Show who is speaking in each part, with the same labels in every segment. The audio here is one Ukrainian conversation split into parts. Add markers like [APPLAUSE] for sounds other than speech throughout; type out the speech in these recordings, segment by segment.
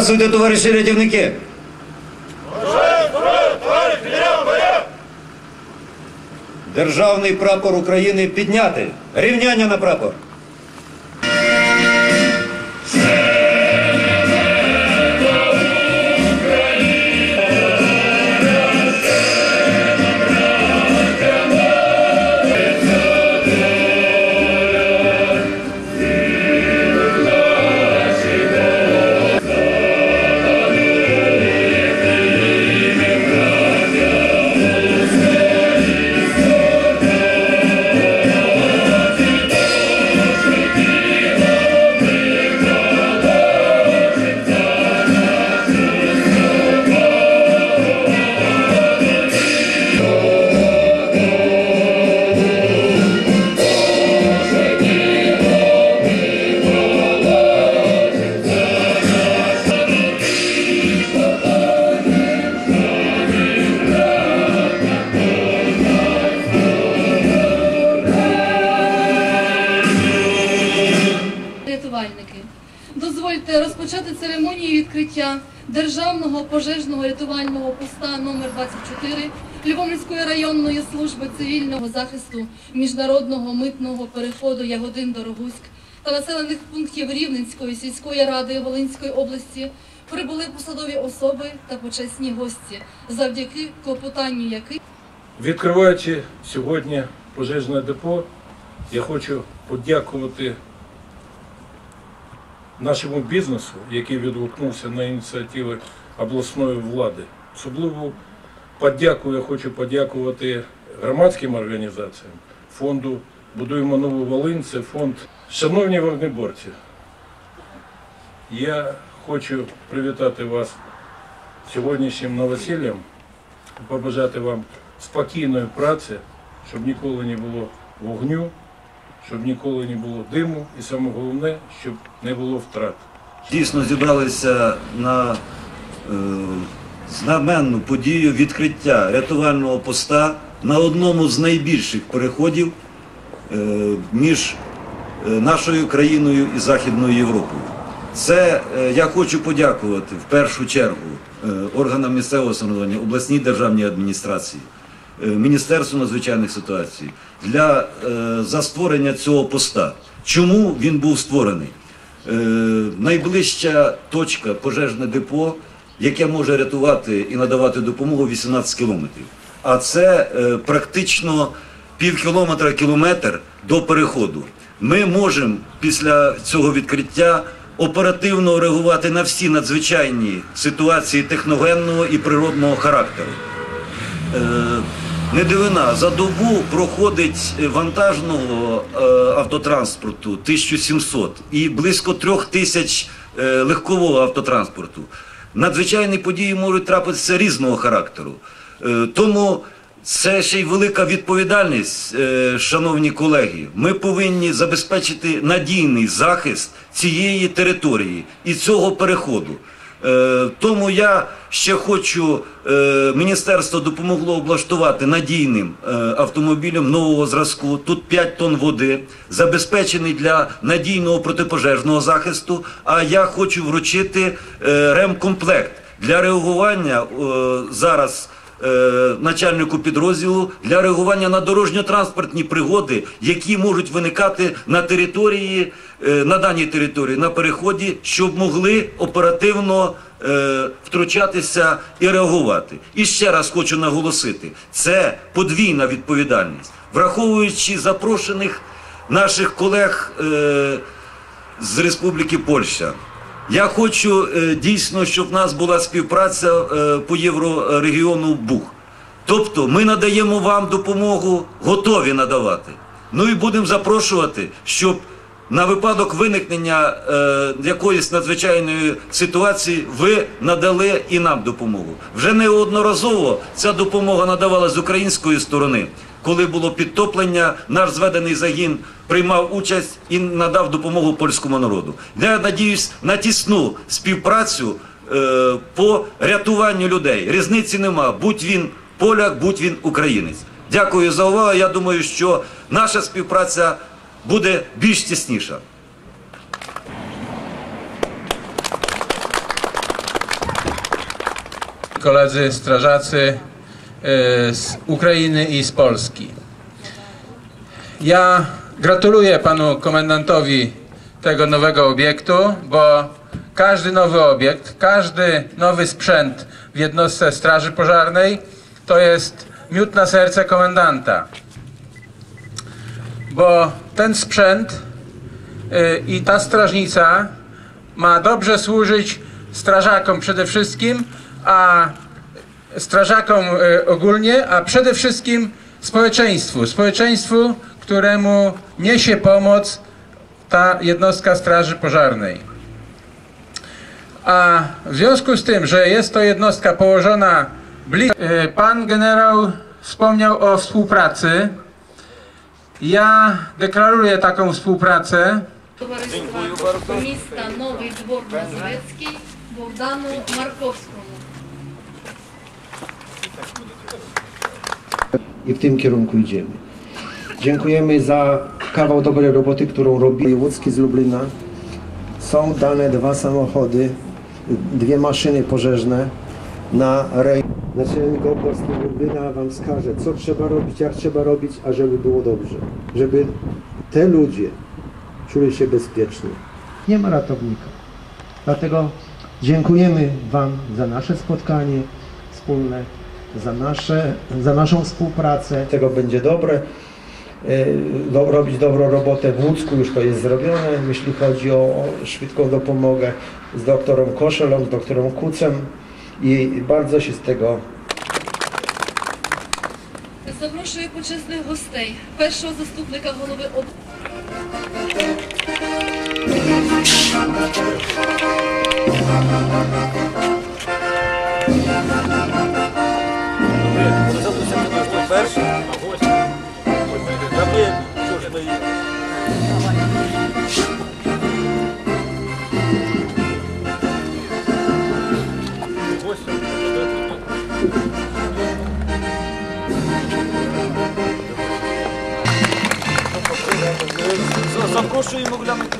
Speaker 1: Здравствуйте, товариші рятівники! Державний прапор України підняти. Рівняння на прапор.
Speaker 2: Відкриття Державного пожежного рятувального поста номер 24 Любомльської районної служби цивільного захисту міжнародного митного переходу Ягодин Дорогуськ та населених пунктів Рівненської сільської ради Волинської області прибули посадові особи та почесні гості, завдяки клопотанню яких
Speaker 3: Відкриваючи сьогодні пожежне депо, я хочу подякувати нашому бізнесу, який відгукнувся на ініціативи обласної влади. Особливу подяку я хочу подякувати громадським організаціям, фонду Будуємо нову Волинь, це фонд. Шановні вогнеборці, я хочу привітати вас сьогоднішнім новосіллям, побажати вам спокійної праці, щоб ніколи не було вогню, щоб ніколи не було диму, і саме головне, щоб не було втрат.
Speaker 1: Дійсно зібралися на е, знаменну подію відкриття рятувального поста на одному з найбільших переходів е, між е, нашою країною і Західною Європою. Це е, я хочу подякувати в першу чергу е, органам місцевого самоврядування, обласній державній адміністрації, Міністерству надзвичайних ситуацій для е, за створення цього поста. Чому він був створений? Е, найближча точка пожежне депо, яке може рятувати і надавати допомогу 18 кілометрів. А це е, практично пів кілометра кілометр до переходу. Ми можемо після цього відкриття оперативно реагувати на всі надзвичайні ситуації техногенного і природного характеру. Не дивина, за добу проходить вантажного е, автотранспорту 1700 і близько трьох тисяч е, легкового автотранспорту. Надзвичайні події можуть трапитися різного характеру. Е, Тому це ще й велика відповідальність, е, шановні колеги. Ми повинні забезпечити надійний захист цієї території і цього переходу. Е, Тому я ще хочу, е, міністерство допомогло облаштувати надійним е, автомобілем нового зразку. Тут 5 тонн води, забезпечений для надійного протипожежного захисту. А я хочу вручити ремкомплект для реагування зараз. Е, Начальнику підрозділу для реагування на дорожньо-транспортні пригоди, які можуть виникати на території, е, на даній території, на переході, щоб могли оперативно е, втручатися і реагувати. І ще раз хочу наголосити: це подвійна відповідальність, враховуючи запрошених наших колег з Республіки Польща. Я хочу е, дійсно, щоб в нас була співпраця е, по єврорегіону БУХ. Тобто ми надаємо вам допомогу, готові надавати. Ну і будемо запрошувати, щоб на випадок виникнення е, якоїсь надзвичайної ситуації ви надали і нам допомогу. Вже неодноразово ця допомога надавала з української сторони. Коли було підтоплення, наш зведений загін приймав участь і надав допомогу польському народу. Я надіюсь на тісну співпрацю е, по рятуванню людей. Різниці нема, будь він поляк, будь він українець. Дякую за увагу. Я думаю, що наша співпраця буде більш тісніша.
Speaker 4: koledzy strażacy z Ukrainy i z Polski. Ja gratuluję panu komendantowi tego nowego obiektu, bo każdy nowy obiekt, każdy nowy sprzęt w jednostce Straży Pożarnej to jest miód na serce komendanta. Bo ten sprzęt y, i ta strażnica ma dobrze służyć strażakom przede wszystkim, a strażakom e, ogólnie, a przede wszystkim społeczeństwu. Społeczeństwu, któremu niesie pomoc ta jednostka Straży Pożarnej. A w związku z tym, że jest to jednostka położona blisko... E, pan generał wspomniał o współpracy. Ja deklaruję taką współpracę.
Speaker 2: Towarzystwa Miasta Nowy Dwór Mazowiecki Bogdanu Markowską.
Speaker 5: I w tym kierunku idziemy. Dziękujemy za kawał dobrej roboty, którą robi wojewódzki z Lublina. Są dane dwa samochody, dwie maszyny pożeżne na rejon. Naczelnik Opolski Lublina Wam wskaże, co trzeba robić, jak trzeba robić, a żeby było dobrze. Żeby te ludzie czuli się bezpiecznie. Nie ma ratownika. Dlatego dziękujemy Wam za nasze spotkanie wspólne, za, nasze, za naszą współpracę. Tego będzie dobre. e, Do, robić dobrą robotę w Łódzku, już to jest zrobione, jeśli chodzi o, o szybką dopomogę z doktorem Koszelą, z doktorem Kucem i bardzo się z tego
Speaker 2: Запрошую почесних гостей, першого заступника голови ОД.
Speaker 6: Перший, Запрошуємо глянути.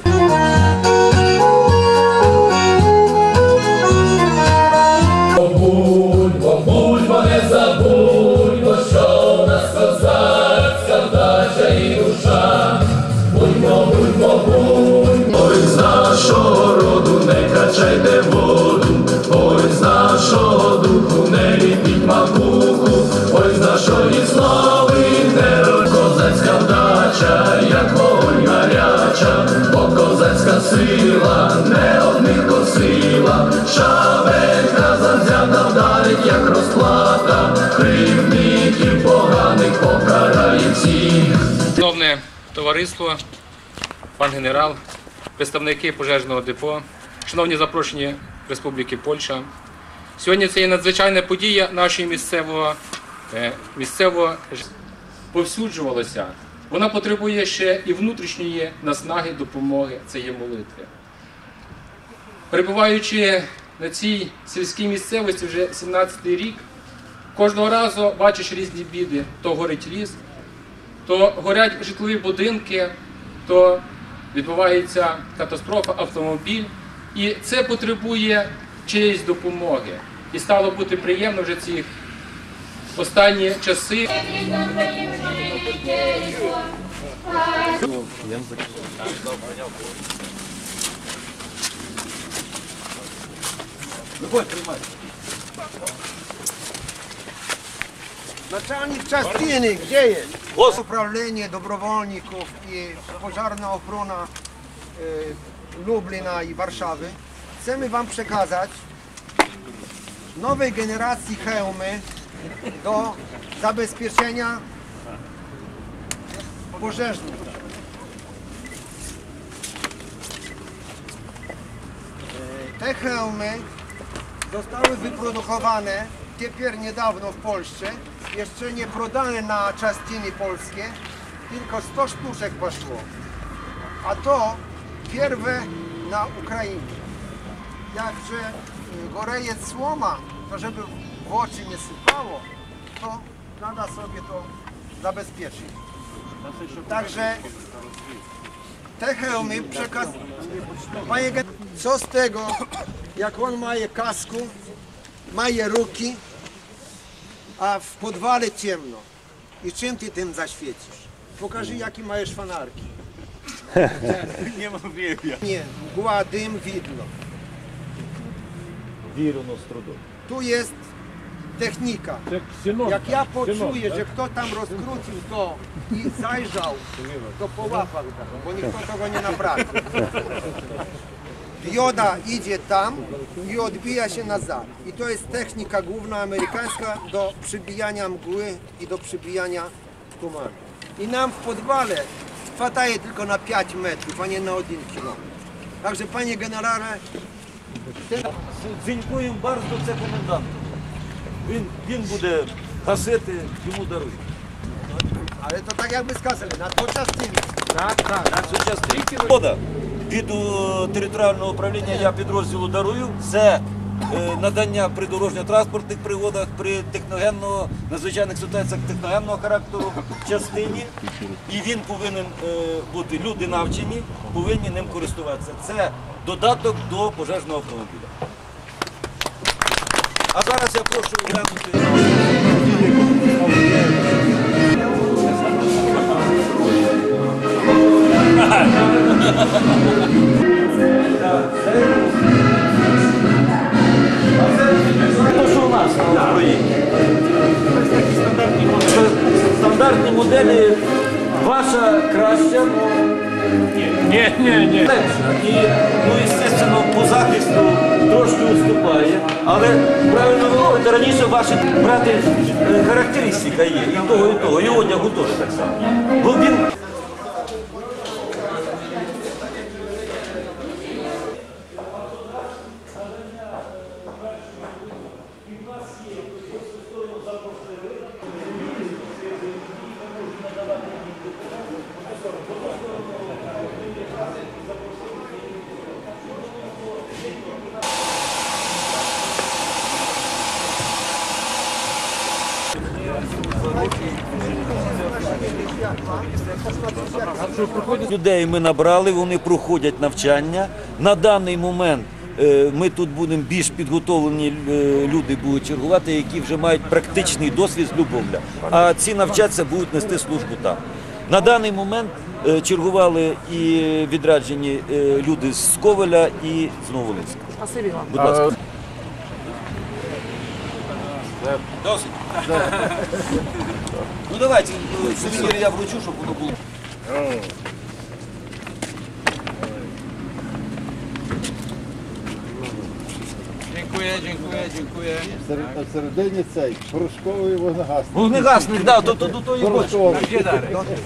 Speaker 7: Товариство, пан генерал, представники пожежного депо, шановні запрошені Республіки Польща. Сьогодні це є надзвичайна подія нашої місцевого, е, місцевого повсюджувалася. Вона потребує ще і внутрішньої наснаги, допомоги, це є молитви. Перебуваючи на цій сільській місцевості вже 17-й рік, кожного разу бачиш різні біди. То горить ліс, то горять житлові будинки, то відбувається катастрофа, автомобіль. І це потребує чиєїсь допомоги. І стало бути приємно вже ці останні часи.
Speaker 8: Naczelnik Czastyny, gdzie jest? Głos. Uprawienie dobrowolników i pożarna ochrona y, Lublina i Warszawy. Chcemy Wam przekazać nowej generacji hełmy do zabezpieczenia pożernych. Y, te hełmy zostały wyprodukowane dopiero niedawno w Polsce jeszcze nie prodane na czastiny polskie, tylko 100 sztuczek poszło. A to pierwe na Ukrainie. Jakże e, gorejec słoma, to żeby w oczy nie sypało, to trzeba sobie to zabezpieczyć. Także te hełmy przekaz... Panie, co z tego, jak on ma kasku, ma ruki, a w podwale ciemno. I czym ty tym zaświecisz? Pokażę jakie masz fanarki. [LAUGHS]
Speaker 1: Nie mam wielbia.
Speaker 8: Nie, mgła, dym, widno.
Speaker 1: Wirun Ostrudu.
Speaker 8: Tu jest technika. Jak, ja poczuję, że tak? kto tam rozkrócił to i zajrzał, to połapał, bo nikt tego nie naprawił. [LAUGHS] Dioda idzie tam i odbija się nazad. I to jest technika główna amerykańska do przybijania mgły i do przybijania tumanu. I nam w podwale chwataje tylko na 5 metrów, a nie na 1 kilometr. Także panie generale,
Speaker 1: Дзінькуємо bardzo це коменданту. Він, він буде гасити, йому дарують.
Speaker 8: ale to tak jakby skazали, na to czas
Speaker 1: Сучасний. Вода Від е, територіального управління я підрозділу дарую. Це е, надання при дорожньо-транспортних пригодах, при техногенного, надзвичайних ситуаціях техногенного характеру частині. І він повинен е, бути, люди навчені, повинні ним користуватися. Це додаток до пожежного автомобіля. А зараз я прошу глянути. [LAUGHS] Стандартні моделі ваша краща,
Speaker 3: Ні, ні, ні.
Speaker 1: І, ну, естественно, по захисту трошки уступає. Але правильно ви говорите, раніше ваші брати е, характеристика є. І того, і того. І одягу теж так само. Бо він Людей ми набрали, вони проходять навчання. На даний момент е, ми тут будемо більш підготовлені е, люди будуть чергувати, які вже мають практичний досвід з Любовля. А ці навчатися будуть нести службу там. На даний момент е, чергували і відряджені е, люди з Ковеля і з Новолинська. Будь ласка. Досить. Ну давайте, сувенир я вручу, щоб воно було.
Speaker 9: Дякую, дякую, дякую.
Speaker 10: Всередині середині цей порошковий вогнегасник.
Speaker 1: Вогнегасник, да, то, то, до тої бочки.
Speaker 10: Порошковий.
Speaker 9: Darek?